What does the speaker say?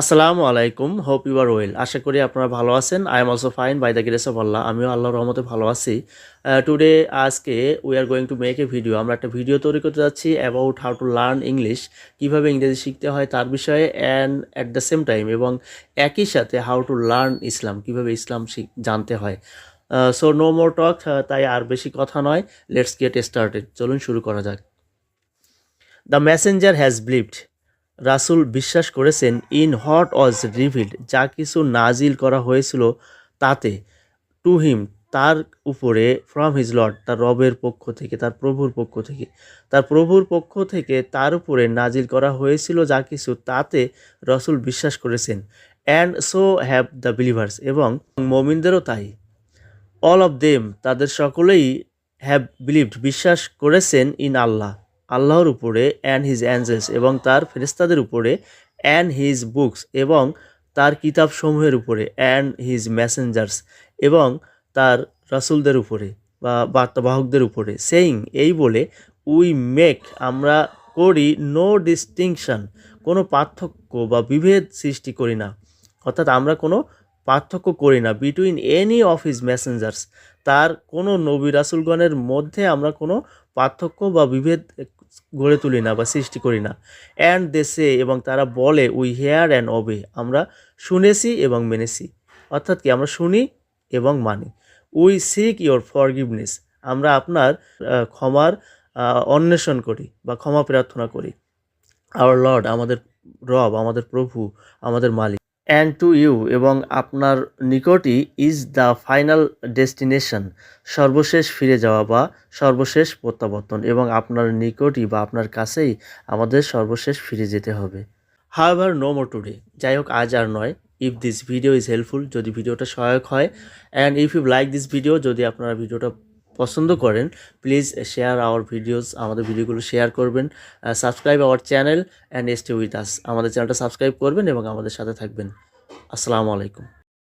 আসসালামু আলাইকুম hope you are well আশা করি আপনারা ভালো আছেন। I am also fine by the grace of Allah আমিও আল্লাহর রহমতে ভালো আছি। টুডে আজকে we are going to make a video আমরা একটা ভিডিও তৈরি করতে যাচ্ছি about how to learn English কীভাবে ইংরেজি শিখতে হয় তার বিষয়ে and at the same time এবং একই সাথে হাউ টু লার্ন ইসলাম, কীভাবে ইসলাম জানতে হয়। সো নো মোর টক তাই আর বেশি কথা নয়। লেটস গেট স্টার্টেড চলুন শুরু করা যাক। দ্য মেসেঞ্জার হ্যাজ ব্লিভড রাসূল বিশ্বাস করেছেন, ইন হট ওয়াজ রিভিল্ড, যা কিছু নাজিল করা হয়েছিল তাতে, টু হিম, তার উপরে, ফ্রম হিজ লর্ড, তার রবের পক্ষ থেকে, তার প্রভুর পক্ষ থেকে, তার প্রভুর পক্ষ থেকে তার উপরে নাজিল করা হয়েছিল যা কিছু তাতে রসুল বিশ্বাস করেছেন। And so have the believers এবং মমিনদেরও তাই। অল অফ দেম তাদের সকলেই হ্যাভ বিলিভড বিশ্বাস করেছেন ইন আল্লাহ। আল্লাহর উপরে অ্যান্ড হিজ অ্যাঞ্জেলস এবং তার ফেরেস্তাদের উপরে অ্যান্ড হিজ বুকস এবং তার কিতাবসমূহের উপরে অ্যান্ড হিজ মেসেঞ্জার্স এবং তার রাসুলদের উপরে বা বার্তাবাহকদের উপরে। সেইং এই বলে উই মেক আমরা করি নো ডিস্টিংশন কোনো পার্থক্য বা বিভেদ সৃষ্টি করি না। অর্থাৎ আমরা কোনো পার্থক্য করি না। Between any of his messengers তার কোনো নবী রাসুলগণের মধ্যে আমরা কোনো পার্থক্য বা বিভেদ গড়ে তুলি না বা সৃষ্টি করি না। অ্যান্ড দেশে এবং তারা বলে উই হেয়ার অ্যান্ড অবে আমরা শুনেছি এবং মেনেছি। অর্থাৎ কি, আমরা শুনি এবং মানি। উই সিক ইয়োর ফরগিভনেস আমরা আপনার ক্ষমার অন্বেষণ করি বা ক্ষমা প্রার্থনা করি। আওয়ার লর্ড আমাদের রব, আমাদের প্রভু, আমাদের মালিক। অ্যান্ড টু ইউ এবং আপনার নিকটই ইজ দ্য ফাইনাল ডেস্টিনেশন সর্বশেষ ফিরে যাওয়া বা সর্বশেষ প্রত্যাবর্তন, এবং আপনার নিকটই বা আপনার কাছেই আমাদের সর্বশেষ ফিরে যেতে হবে। হাওয়েভার নো মোর টুডে যাই হোক, আজ আর নয়। If this video is helpful যদি ভিডিওটা সহায়ক হয় and if you like this video যদি আপনারা ভিডিওটা পছন্দ করেন প্লিজ শেয়ার আওয়ার ভিডিওস আমাদের ভিডিওগুলো শেয়ার করবেন subscribe our channel and stay with us আমাদের চ্যানেলটা সাবস্ক্রাইব করবেন এবং আমাদের সাথে থাকবেন। আসসালামু আলাইকুম।